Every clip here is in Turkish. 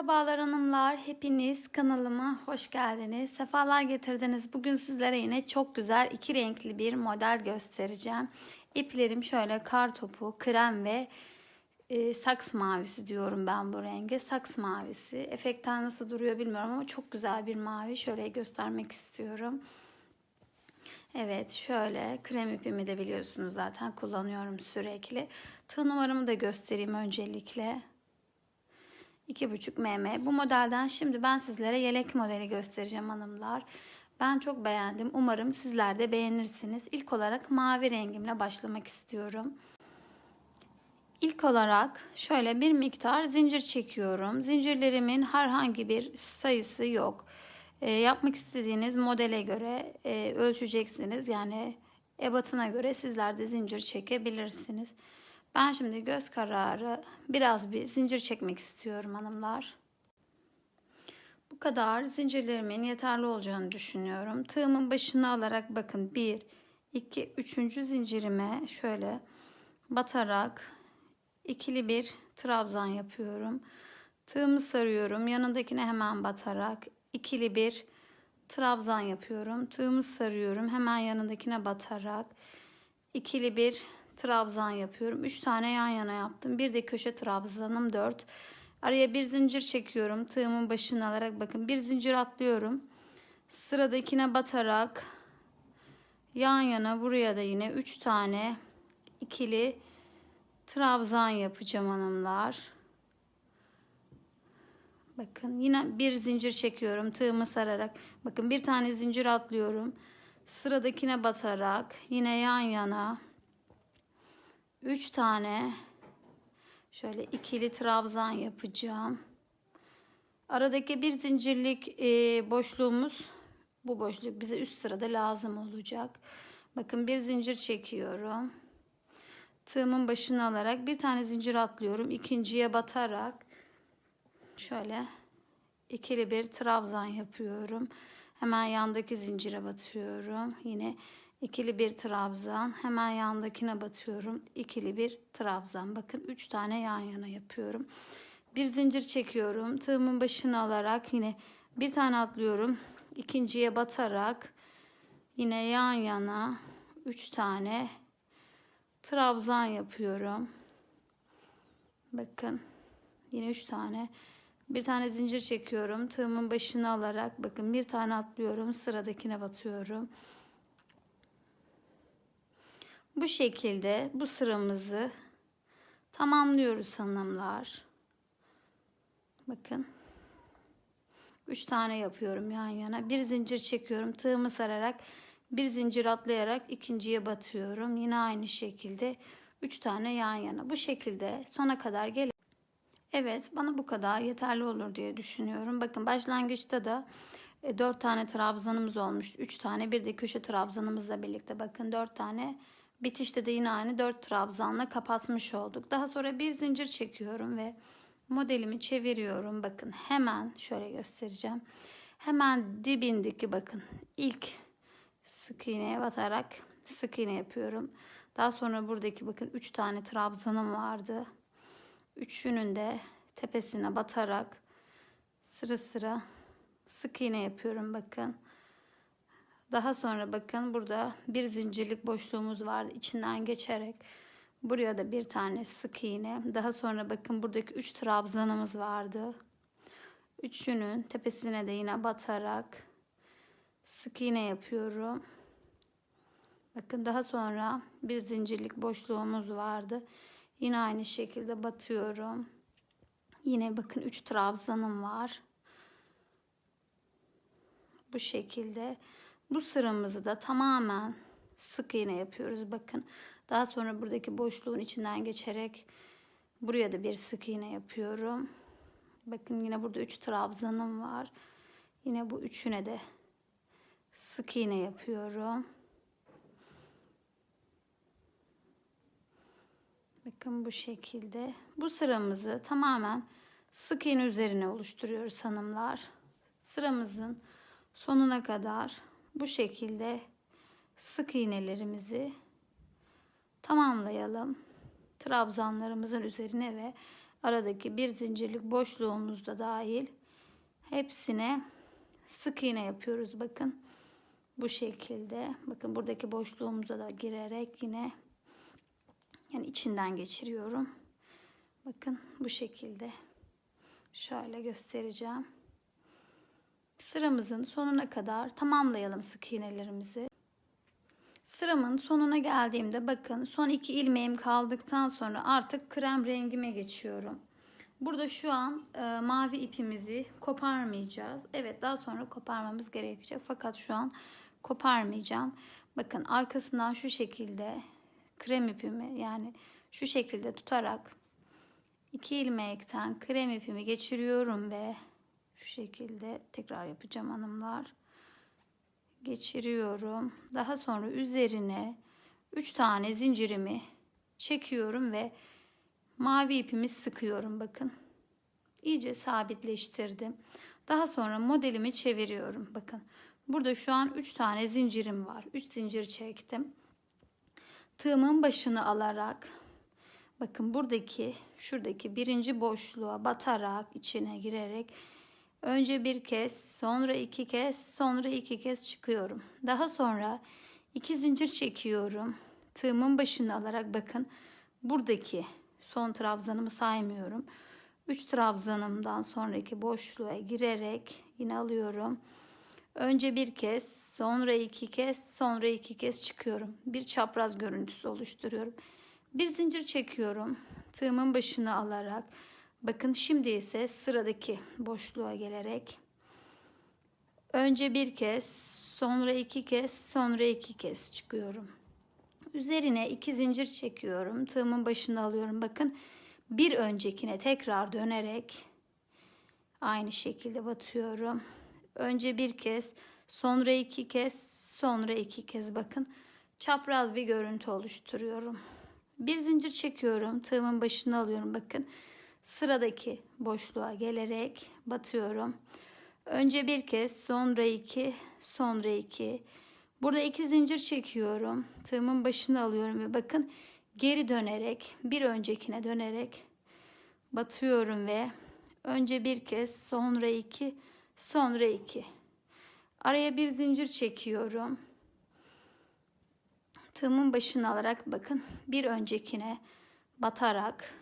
Merhabalar hanımlar, hepiniz kanalıma hoş geldiniz. Sefalar getirdiniz. Bugün sizlere yine çok güzel iki renkli bir model göstereceğim. İplerim şöyle kar topu, krem ve e, saks mavisi diyorum ben bu renge. Saks mavisi. Efekten nasıl duruyor bilmiyorum ama çok güzel bir mavi. Şöyle göstermek istiyorum. Evet şöyle krem ipimi de biliyorsunuz zaten kullanıyorum sürekli. Tığ numaramı da göstereyim öncelikle. 2,5 mm. Bu modelden şimdi ben sizlere yelek modeli göstereceğim hanımlar. Ben çok beğendim. Umarım sizler de beğenirsiniz. İlk olarak mavi rengimle başlamak istiyorum. İlk olarak şöyle bir miktar zincir çekiyorum. Zincirlerimin herhangi bir sayısı yok. E, yapmak istediğiniz modele göre e, ölçeceksiniz. Yani ebatına göre sizler de zincir çekebilirsiniz. Ben şimdi göz kararı biraz bir zincir çekmek istiyorum hanımlar. Bu kadar zincirlerimin yeterli olacağını düşünüyorum. Tığımın başını alarak bakın 1, 2, 3. zincirime şöyle batarak ikili bir trabzan yapıyorum. Tığımı sarıyorum. Yanındakine hemen batarak ikili bir trabzan yapıyorum. Tığımı sarıyorum. Hemen yanındakine batarak ikili bir trabzan yapıyorum. 3 tane yan yana yaptım. Bir de köşe trabzanım 4. Araya bir zincir çekiyorum. Tığımın başını alarak bakın bir zincir atlıyorum. Sıradakine batarak yan yana buraya da yine 3 tane ikili trabzan yapacağım hanımlar. Bakın yine bir zincir çekiyorum tığımı sararak. Bakın bir tane zincir atlıyorum. Sıradakine batarak yine yan yana 3 tane şöyle ikili trabzan yapacağım. Aradaki bir zincirlik e, boşluğumuz bu boşluk bize üst sırada lazım olacak. Bakın bir zincir çekiyorum. Tığımın başını alarak bir tane zincir atlıyorum. ikinciye batarak şöyle ikili bir trabzan yapıyorum. Hemen yandaki zincire batıyorum. Yine ikili bir trabzan. Hemen yandakine batıyorum. ikili bir trabzan. Bakın 3 tane yan yana yapıyorum. Bir zincir çekiyorum. Tığımın başını alarak yine bir tane atlıyorum. ikinciye batarak yine yan yana 3 tane trabzan yapıyorum. Bakın yine 3 tane bir tane zincir çekiyorum. Tığımın başını alarak bakın bir tane atlıyorum. Sıradakine batıyorum. Bu şekilde bu sıramızı tamamlıyoruz hanımlar. Bakın. 3 tane yapıyorum yan yana. Bir zincir çekiyorum. Tığımı sararak bir zincir atlayarak ikinciye batıyorum. Yine aynı şekilde 3 tane yan yana. Bu şekilde sona kadar gel. Evet bana bu kadar yeterli olur diye düşünüyorum. Bakın başlangıçta da 4 e, tane trabzanımız olmuş. 3 tane bir de köşe trabzanımızla birlikte bakın 4 tane bitişte de yine aynı 4 trabzanla kapatmış olduk. Daha sonra bir zincir çekiyorum ve modelimi çeviriyorum. Bakın hemen şöyle göstereceğim. Hemen dibindeki bakın ilk sık iğneye batarak sık iğne yapıyorum. Daha sonra buradaki bakın 3 tane trabzanım vardı. Üçünün de tepesine batarak sıra sıra sık iğne yapıyorum bakın. Daha sonra bakın burada bir zincirlik boşluğumuz var. İçinden geçerek buraya da bir tane sık iğne. Daha sonra bakın buradaki üç trabzanımız vardı. Üçünün tepesine de yine batarak sık iğne yapıyorum. Bakın daha sonra bir zincirlik boşluğumuz vardı. Yine aynı şekilde batıyorum. Yine bakın 3 trabzanım var. Bu şekilde bu sıramızı da tamamen sık iğne yapıyoruz. Bakın daha sonra buradaki boşluğun içinden geçerek buraya da bir sık iğne yapıyorum. Bakın yine burada 3 trabzanım var. Yine bu üçüne de sık iğne yapıyorum. Bakın bu şekilde. Bu sıramızı tamamen sık iğne üzerine oluşturuyoruz hanımlar. Sıramızın sonuna kadar bu şekilde sık iğnelerimizi tamamlayalım. Trabzanlarımızın üzerine ve aradaki bir zincirlik boşluğumuz da dahil hepsine sık iğne yapıyoruz. Bakın bu şekilde. Bakın buradaki boşluğumuza da girerek yine yani içinden geçiriyorum. Bakın bu şekilde. Şöyle göstereceğim sıramızın sonuna kadar tamamlayalım sık iğnelerimizi Sıramın sonuna geldiğimde bakın son iki ilmeğim kaldıktan sonra artık krem rengime geçiyorum. Burada şu an e, mavi ipimizi koparmayacağız. Evet daha sonra koparmamız gerekecek fakat şu an koparmayacağım. Bakın arkasından şu şekilde krem ipimi yani şu şekilde tutarak iki ilmekten krem ipimi geçiriyorum ve şu şekilde tekrar yapacağım hanımlar geçiriyorum. Daha sonra üzerine 3 tane zincirimi çekiyorum ve mavi ipimi sıkıyorum bakın. İyice sabitleştirdim. Daha sonra modelimi çeviriyorum bakın. Burada şu an 3 tane zincirim var. 3 zincir çektim. Tığımın başını alarak bakın buradaki şuradaki birinci boşluğa batarak içine girerek Önce bir kez, sonra iki kez, sonra iki kez çıkıyorum. Daha sonra iki zincir çekiyorum. Tığımın başını alarak bakın buradaki son trabzanımı saymıyorum. 3 trabzanımdan sonraki boşluğa girerek yine alıyorum. Önce bir kez, sonra iki kez, sonra iki kez çıkıyorum. Bir çapraz görüntüsü oluşturuyorum. Bir zincir çekiyorum. Tığımın başını alarak Bakın şimdi ise sıradaki boşluğa gelerek önce bir kez, sonra iki kez, sonra iki kez çıkıyorum. Üzerine iki zincir çekiyorum. Tığımın başını alıyorum. Bakın bir öncekine tekrar dönerek aynı şekilde batıyorum. Önce bir kez, sonra iki kez, sonra iki kez bakın. Çapraz bir görüntü oluşturuyorum. Bir zincir çekiyorum. Tığımın başını alıyorum. Bakın sıradaki boşluğa gelerek batıyorum. Önce bir kez, sonra iki, sonra iki. Burada iki zincir çekiyorum. Tığımın başını alıyorum ve bakın geri dönerek, bir öncekine dönerek batıyorum ve önce bir kez, sonra iki, sonra iki. Araya bir zincir çekiyorum. Tığımın başını alarak bakın bir öncekine batarak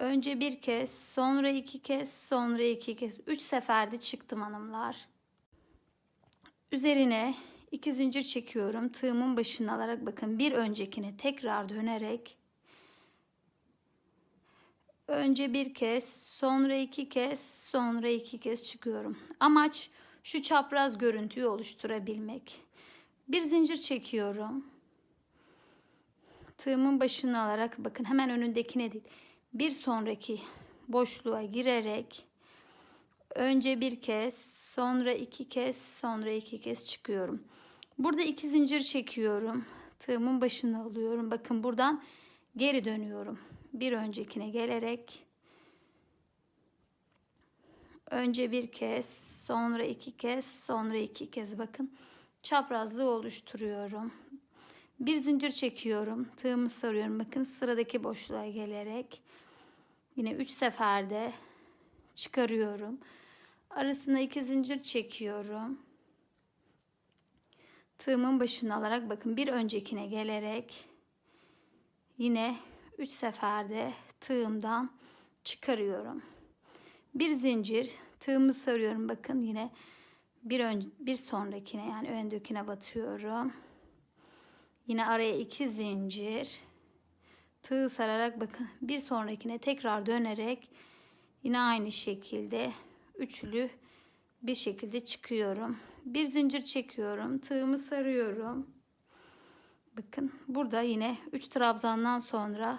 Önce bir kez, sonra iki kez, sonra iki kez. Üç seferde çıktım hanımlar. Üzerine iki zincir çekiyorum. Tığımın başını alarak bakın bir öncekine tekrar dönerek önce bir kez, sonra iki kez, sonra iki kez çıkıyorum. Amaç şu çapraz görüntüyü oluşturabilmek. Bir zincir çekiyorum. Tığımın başını alarak bakın hemen önündekine değil bir sonraki boşluğa girerek önce bir kez, sonra iki kez, sonra iki kez çıkıyorum. Burada iki zincir çekiyorum. Tığımın başını alıyorum. Bakın buradan geri dönüyorum. Bir öncekine gelerek önce bir kez, sonra iki kez, sonra iki kez bakın çaprazlığı oluşturuyorum. Bir zincir çekiyorum. Tığımı sarıyorum. Bakın sıradaki boşluğa gelerek yine 3 seferde çıkarıyorum. Arasına iki zincir çekiyorum. Tığımın başını alarak bakın bir öncekine gelerek yine 3 seferde tığımdan çıkarıyorum. Bir zincir tığımı sarıyorum bakın yine bir ön, bir sonrakine yani öndekine batıyorum. Yine araya iki zincir. Tığ sararak bakın bir sonrakine tekrar dönerek yine aynı şekilde üçlü bir şekilde çıkıyorum. Bir zincir çekiyorum. Tığımı sarıyorum. Bakın burada yine 3 trabzandan sonra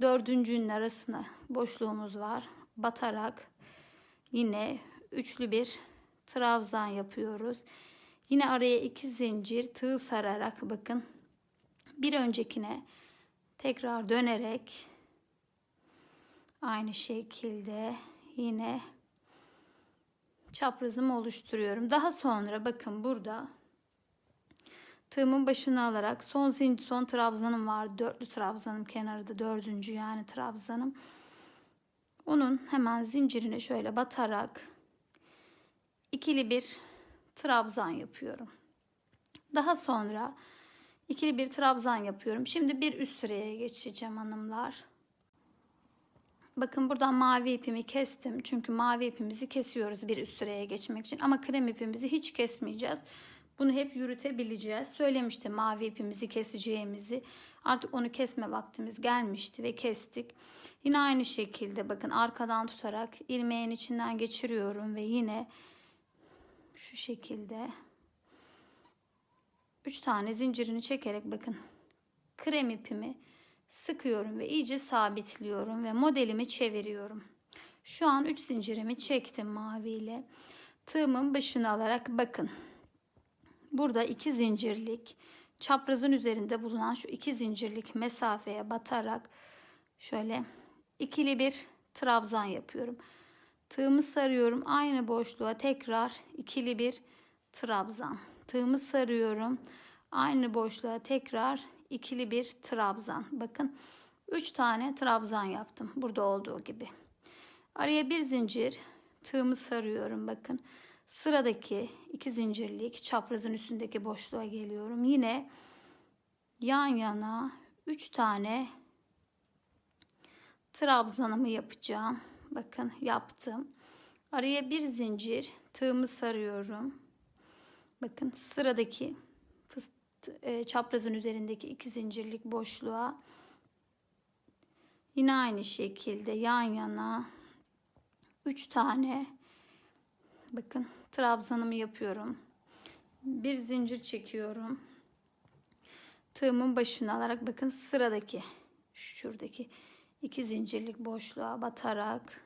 dördüncünün arasına boşluğumuz var. Batarak yine üçlü bir trabzan yapıyoruz. Yine araya iki zincir tığ sararak bakın bir öncekine tekrar dönerek aynı şekilde yine çaprazımı oluşturuyorum. Daha sonra bakın burada tığımın başını alarak son zincir son trabzanım var. Dörtlü trabzanım kenarında dördüncü yani trabzanım. Onun hemen zincirine şöyle batarak ikili bir trabzan yapıyorum. Daha sonra ikili bir trabzan yapıyorum. Şimdi bir üst sıraya geçeceğim hanımlar. Bakın buradan mavi ipimi kestim. Çünkü mavi ipimizi kesiyoruz bir üst sıraya geçmek için. Ama krem ipimizi hiç kesmeyeceğiz. Bunu hep yürütebileceğiz. Söylemiştim mavi ipimizi keseceğimizi. Artık onu kesme vaktimiz gelmişti ve kestik. Yine aynı şekilde bakın arkadan tutarak ilmeğin içinden geçiriyorum ve yine şu şekilde 3 tane zincirini çekerek bakın krem ipimi sıkıyorum ve iyice sabitliyorum ve modelimi çeviriyorum. Şu an 3 zincirimi çektim maviyle. Tığımın başını alarak bakın. Burada 2 zincirlik çaprazın üzerinde bulunan şu 2 zincirlik mesafeye batarak şöyle ikili bir trabzan yapıyorum. Tığımı sarıyorum. Aynı boşluğa tekrar ikili bir trabzan. Tığımı sarıyorum. Aynı boşluğa tekrar ikili bir trabzan. Bakın 3 tane trabzan yaptım. Burada olduğu gibi. Araya bir zincir tığımı sarıyorum. Bakın sıradaki iki zincirlik çaprazın üstündeki boşluğa geliyorum. Yine yan yana 3 tane trabzanımı yapacağım. Bakın yaptım. Araya bir zincir tığımı sarıyorum. Bakın sıradaki e, çaprazın üzerindeki iki zincirlik boşluğa yine aynı şekilde yan yana 3 tane bakın trabzanımı yapıyorum. Bir zincir çekiyorum. Tığımın başına alarak bakın sıradaki şuradaki iki zincirlik boşluğa batarak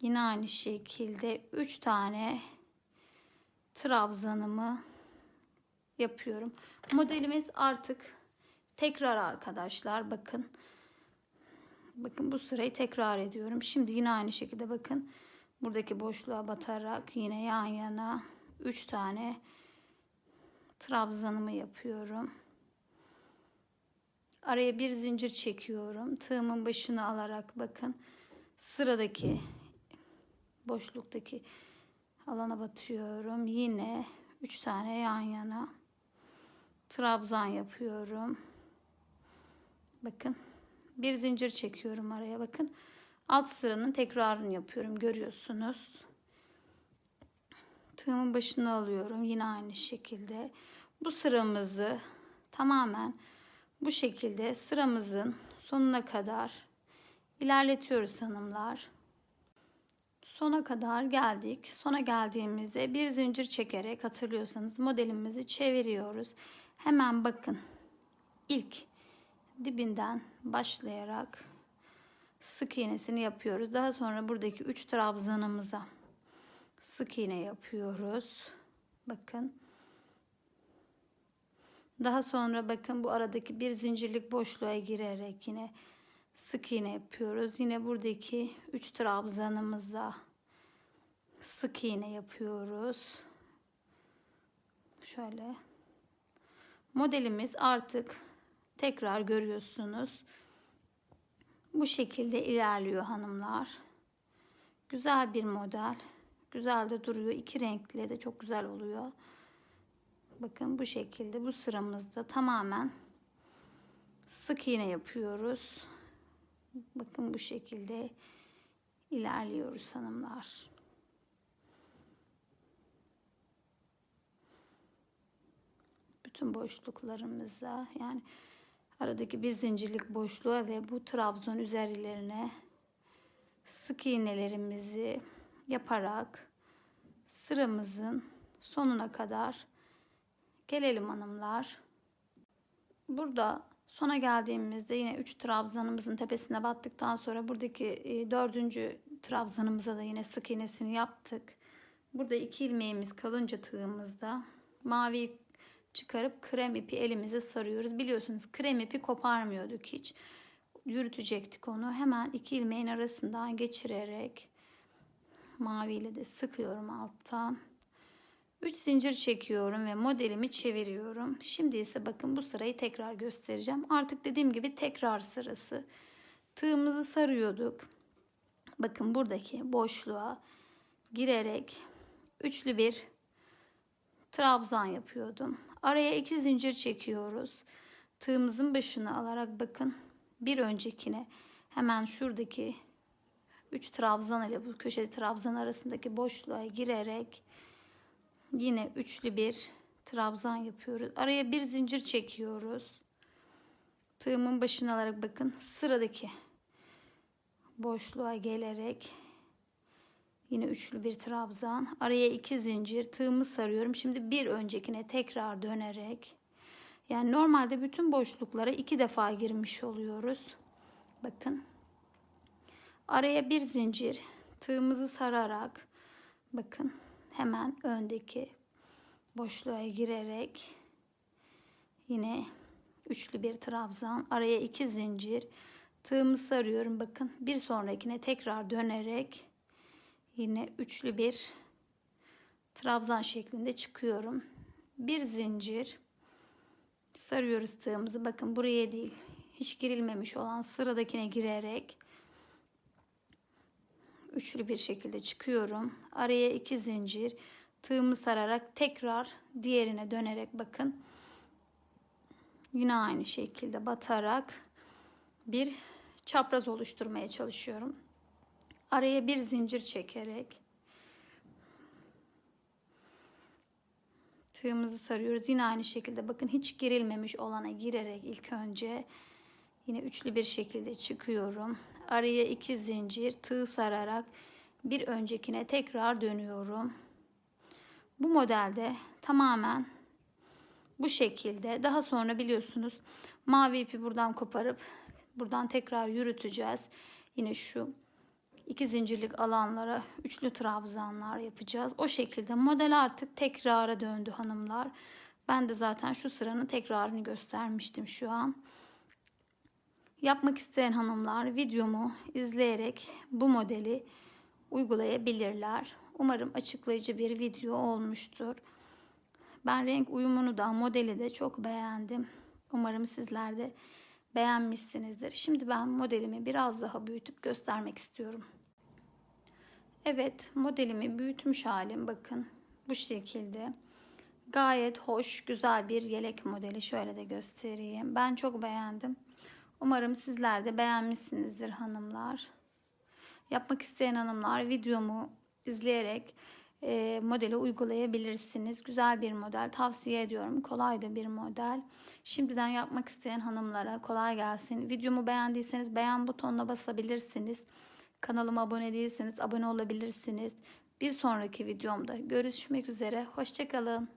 yine aynı şekilde 3 tane trabzanımı yapıyorum. Modelimiz artık tekrar arkadaşlar bakın. Bakın bu sırayı tekrar ediyorum. Şimdi yine aynı şekilde bakın. Buradaki boşluğa batarak yine yan yana 3 tane trabzanımı yapıyorum. Araya bir zincir çekiyorum. Tığımın başını alarak bakın. Sıradaki boşluktaki alana batıyorum. Yine 3 tane yan yana trabzan yapıyorum. Bakın. Bir zincir çekiyorum araya bakın. Alt sıranın tekrarını yapıyorum. Görüyorsunuz. Tığımın başını alıyorum. Yine aynı şekilde. Bu sıramızı tamamen bu şekilde sıramızın sonuna kadar ilerletiyoruz hanımlar. Sona kadar geldik. Sona geldiğimizde bir zincir çekerek hatırlıyorsanız modelimizi çeviriyoruz. Hemen bakın. İlk dibinden başlayarak sık iğnesini yapıyoruz. Daha sonra buradaki 3 trabzanımıza sık iğne yapıyoruz. Bakın. Daha sonra bakın bu aradaki bir zincirlik boşluğa girerek yine sık iğne yapıyoruz. Yine buradaki 3 trabzanımıza sık iğne yapıyoruz. Şöyle. Modelimiz artık tekrar görüyorsunuz. Bu şekilde ilerliyor hanımlar. Güzel bir model. Güzel de duruyor. İki renkli de çok güzel oluyor. Bakın bu şekilde bu sıramızda tamamen sık iğne yapıyoruz. Bakın bu şekilde ilerliyoruz hanımlar. Bütün boşluklarımıza yani aradaki bir zincirlik boşluğa ve bu trabzon üzerlerine sık iğnelerimizi yaparak sıramızın sonuna kadar gelelim hanımlar. Burada sona geldiğimizde yine 3 trabzanımızın tepesine battıktan sonra buradaki e, dördüncü trabzanımıza da yine sık iğnesini yaptık. Burada iki ilmeğimiz kalınca tığımızda mavi çıkarıp krem ipi elimize sarıyoruz. Biliyorsunuz krem ipi koparmıyorduk hiç. Yürütecektik onu. Hemen iki ilmeğin arasından geçirerek maviyle de sıkıyorum alttan. 3 zincir çekiyorum ve modelimi çeviriyorum. Şimdi ise bakın bu sırayı tekrar göstereceğim. Artık dediğim gibi tekrar sırası. Tığımızı sarıyorduk. bakın buradaki boşluğa girerek üçlü bir trabzan yapıyordum. Araya iki zincir çekiyoruz. Tığımızın başını alarak bakın bir öncekine hemen şuradaki 3 trabzan ile bu köşeli trabzan arasındaki boşluğa girerek yine üçlü bir trabzan yapıyoruz. Araya bir zincir çekiyoruz. Tığımın başını alarak bakın sıradaki boşluğa gelerek yine üçlü bir trabzan. Araya iki zincir. Tığımı sarıyorum. Şimdi bir öncekine tekrar dönerek. Yani normalde bütün boşluklara iki defa girmiş oluyoruz. Bakın. Araya bir zincir. Tığımızı sararak bakın hemen öndeki boşluğa girerek yine üçlü bir trabzan. Araya iki zincir. Tığımı sarıyorum bakın. Bir sonrakine tekrar dönerek yine üçlü bir trabzan şeklinde çıkıyorum. Bir zincir. Sarıyoruz tığımızı bakın buraya değil hiç girilmemiş olan sıradakine girerek üçlü bir şekilde çıkıyorum. Araya iki zincir. Tığımı sararak tekrar diğerine dönerek bakın. Yine aynı şekilde batarak bir çapraz oluşturmaya çalışıyorum. Araya bir zincir çekerek tığımızı sarıyoruz. Yine aynı şekilde bakın hiç girilmemiş olana girerek ilk önce yine üçlü bir şekilde çıkıyorum. Araya iki zincir tığ sararak bir öncekine tekrar dönüyorum. Bu modelde tamamen bu şekilde daha sonra biliyorsunuz mavi ipi buradan koparıp buradan tekrar yürüteceğiz. Yine şu iki zincirlik alanlara üçlü trabzanlar yapacağız. O şekilde model artık tekrara döndü hanımlar. Ben de zaten şu sıranın tekrarını göstermiştim şu an. Yapmak isteyen hanımlar videomu izleyerek bu modeli uygulayabilirler. Umarım açıklayıcı bir video olmuştur. Ben renk uyumunu da modeli de çok beğendim. Umarım sizler de beğenmişsinizdir. Şimdi ben modelimi biraz daha büyütüp göstermek istiyorum. Evet modelimi büyütmüş halim bakın bu şekilde. Gayet hoş güzel bir yelek modeli şöyle de göstereyim. Ben çok beğendim. Umarım sizler de beğenmişsinizdir hanımlar. Yapmak isteyen hanımlar videomu izleyerek e, modeli uygulayabilirsiniz. Güzel bir model tavsiye ediyorum. Kolay da bir model. Şimdiden yapmak isteyen hanımlara kolay gelsin. Videomu beğendiyseniz beğen butonuna basabilirsiniz. Kanalıma abone değilseniz abone olabilirsiniz. Bir sonraki videomda görüşmek üzere. Hoşçakalın.